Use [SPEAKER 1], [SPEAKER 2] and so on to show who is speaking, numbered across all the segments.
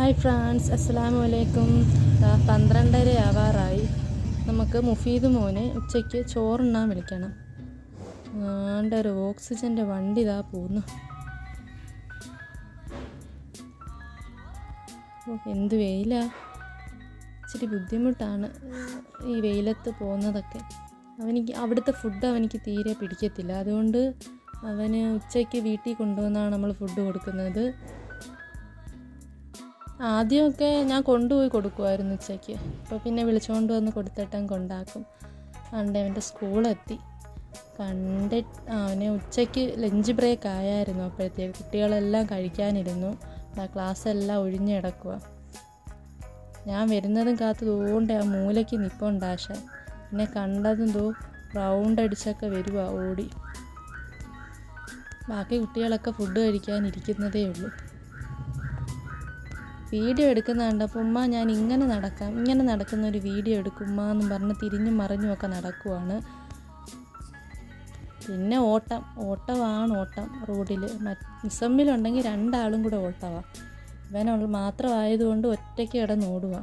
[SPEAKER 1] Hi France അസ്സലാമു അലൈക്കും ദാ പന്ത്രണ്ടര ആവാറായി. നമുക്ക് മുഫീദ് മോനെ ഉച്ചയ്ക്ക് ചോറുണ്ണാൻ വിളിക്കണം. ആണ്ട ഒരു ഓക്സിജന്റെ വണ്ടി ഇതാ പോകുന്നു എന്ത് വെയിലാ? ഇച്ചിരി ബുദ്ധിമുട്ടാണ് ഈ വെയിലത്ത് പോകുന്നതൊക്കെ. അവനിക്ക് അവിടുത്തെ ഫുഡ് അവനിക്ക് തീരെ പിടിക്കത്തില്ല. അതുകൊണ്ട് അവന് ഉച്ചയ്ക്ക് വീട്ടിൽ കൊണ്ടുവന്നാണ് നമ്മൾ ഫുഡ് കൊടുക്കുന്നത്. ആദ്യമൊക്കെ ഞാൻ കൊണ്ടുപോയി കൊടുക്കുമായിരുന്നു ഉച്ചയ്ക്ക്. അപ്പോൾ പിന്നെ വിളിച്ചുകൊണ്ട് വന്ന് കൊടുത്തിട്ടും കൊണ്ടാക്കും. പണ്ട് അവന്റെ സ്കൂളെത്തി. കണ്ടിട്ട് അവനെ ഉച്ചയ്ക്ക് ലഞ്ച് ബ്രേക്ക് ആയായിരുന്നു അപ്പോഴത്തേക്ക് കുട്ടികളെല്ലാം കഴിക്കാനിരുന്നു. ആ ക്ലാസ് എല്ലാം ഒഴിഞ്ഞു കിടക്കുക ഞാൻ വരുന്നതും കാത്തു തോണ്ട ആ മൂലയ്ക്ക് നിപ്പുണ്ടാശ എന്നെ കണ്ടതും തോ റൗണ്ട് അടിച്ചൊക്കെ വരുക ഓടി. ബാക്കി കുട്ടികളൊക്കെ ഫുഡ് കഴിക്കാൻ ഇരിക്കുന്നതേ ഉള്ളൂ. വീഡിയോ എടുക്കുന്ന കണ്ടപ്പോൾ ഉമ്മ ഞാൻ ഇങ്ങനെ നടക്കാം. ഇങ്ങനെ നടക്കുന്ന ഒരു വീഡിയോ എടുക്കും ഉമ്മ എന്നും പറഞ്ഞ് തിരിഞ്ഞും മറിഞ്ഞുമൊക്കെ നടക്കുവാണ്. പിന്നെ ഓട്ടം. ഓട്ടമാണ് ഓട്ടം റോഡിൽ മുസമ്മിലുണ്ടെങ്കിൽ രണ്ടാളും കൂടെ ഓട്ടമാണ് ഇവനുള്ള മാത്രമായതുകൊണ്ട് ഒറ്റയ്ക്ക് കിടന്ന് ഓടുക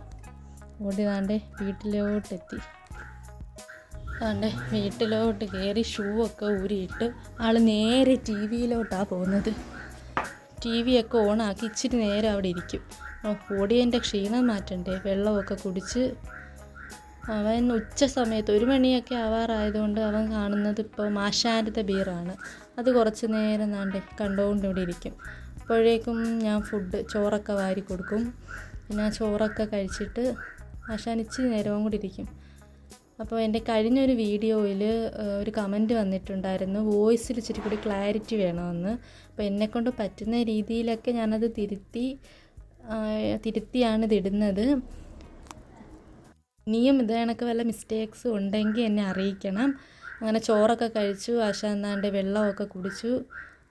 [SPEAKER 1] ഓടി താണ്ടേ വീട്ടിലോട്ടെത്തി താണ്ടേ വീട്ടിലോട്ട് കയറി ഷൂ ഒക്കെ ഊരിയിട്ട് ആൾ നേരെ ടി വിയിലോട്ടാണ് പോകുന്നത്. ടി വി ഒക്കെ ഓണാക്കി ഇച്ചിരി നേരം അവിടെ ഇരിക്കും. ഓടിയതിന്റെ ക്ഷീണം മാറ്റണ്ടേ? വെള്ളമൊക്കെ കുടിച്ച് അവൻ ഉച്ച സമയത്ത് ഒരു മണിയൊക്കെ ആവാറായതുകൊണ്ട് അവൻ കാണുന്നത് ഇപ്പോൾ മാഷാരത്തെ ബീറാണ്. അത് കുറച്ച് നേരം നാണ്ട് കണ്ടുകൊണ്ട് ഇവിടെ ഇരിക്കും. അപ്പോഴേക്കും ഞാൻ ഫുഡ് ചോറൊക്കെ വാരി കൊടുക്കും. പിന്നെ ആ ചോറൊക്കെ കഴിച്ചിട്ട് ആശാൻ ഇച്ചിരി നേരവും കൂടി ഇരിക്കും. അപ്പോൾ എന്റെ കഴിഞ്ഞൊരു വീഡിയോയിൽ ഒരു കമന്റ് വന്നിട്ടുണ്ടായിരുന്നു. വോയിസിൽ ഇച്ചിരി കൂടി ക്ലാരിറ്റി വേണമെന്ന്. അപ്പോൾ എന്നെക്കൊണ്ട് പറ്റുന്ന രീതിയിലൊക്കെ ഞാനത് തിരുത്തി തിരുത്തിയാണ് ഇതിടുന്നത് ഇനിയും ഇത് കണക്ക് വല്ല മിസ്റ്റേക്സ് ഉണ്ടെങ്കിൽ എന്നെ അറിയിക്കണം. അങ്ങനെ ചോറൊക്കെ കഴിച്ചു ആശാന്താണ്ട് വെള്ളമൊക്കെ കുടിച്ചു.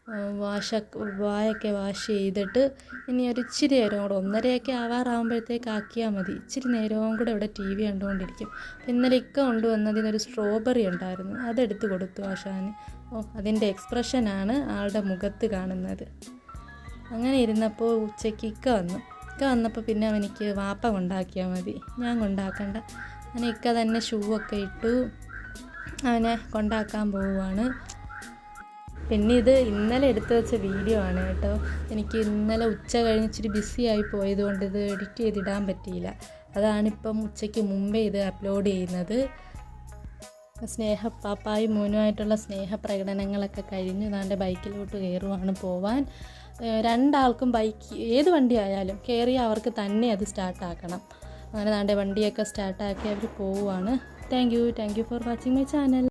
[SPEAKER 1] വാഷ വായൊക്കെ വാഷ് ചെയ്തിട്ട് ഇനി ഒരു ഇച്ചിരി നേരം കൂടെ ഒന്നരയൊക്കെ ആവാറാകുമ്പോഴത്തേക്ക് ആക്കിയാൽ മതി. ഇച്ചിരി നേരവും കൂടെ ഇവിടെ ടി വി കണ്ടുകൊണ്ടിരിക്കും. ഇന്നലെ ഇക്ക കൊണ്ടുവന്നതിനൊരു സ്ട്രോബെറി ഉണ്ടായിരുന്നു. അതെടുത്ത് കൊടുത്തു ആശാന്. ഓ അതിന്റെ എക്സ്പ്രഷനാണ് ആളുടെ മുഖത്ത് കാണുന്നത്. അങ്ങനെ ഇരുന്നപ്പോൾ ഉച്ചയ്ക്ക് ഇക്ക വന്നു. ഇക്ക വന്നപ്പോൾ പിന്നെ അവനിക്ക് വാപ്പ കൊണ്ടാക്കിയാൽ മതി. ഞാൻ കൊണ്ടാക്കണ്ട. അങ്ങനെ ഇക്ക തന്നെ ഷൂ ഒക്കെ ഇട്ടു. അവനെ കൊണ്ടാക്കാൻ പോവുകയാണ് പിന്നെ ഇത് ഇന്നലെ എടുത്തു വെച്ച വീഡിയോ ആണ് കേട്ടോ. എനിക്ക് ഇന്നലെ ഉച്ച കഴിഞ്ഞ് ബിസി ആയി പോയതുകൊണ്ട് ഇത് എഡിറ്റ് ചെയ്തിടാൻ പറ്റിയില്ല. അതാണിപ്പം ഉച്ചയ്ക്ക് മുമ്പേ ഇത് അപ്ലോഡ് ചെയ്യുന്നത്. സ്നേഹ പാപ്പായും മോനുമായിട്ടുള്ള സ്നേഹ പ്രകടനങ്ങളൊക്കെ കഴിഞ്ഞ് നാന്റെ ബൈക്കിലോട്ട് കയറുവാണ് പോവാൻ. രണ്ടാൾക്കും ബൈക്ക് ഏത് വണ്ടി ആയാലും കയറി അവർക്ക് തന്നെ അത് സ്റ്റാർട്ടാക്കണം അങ്ങനെ നാന്റെ വണ്ടിയൊക്കെ സ്റ്റാർട്ടാക്കി അവർ പോവുകയാണ് thank you thank you for watching my channel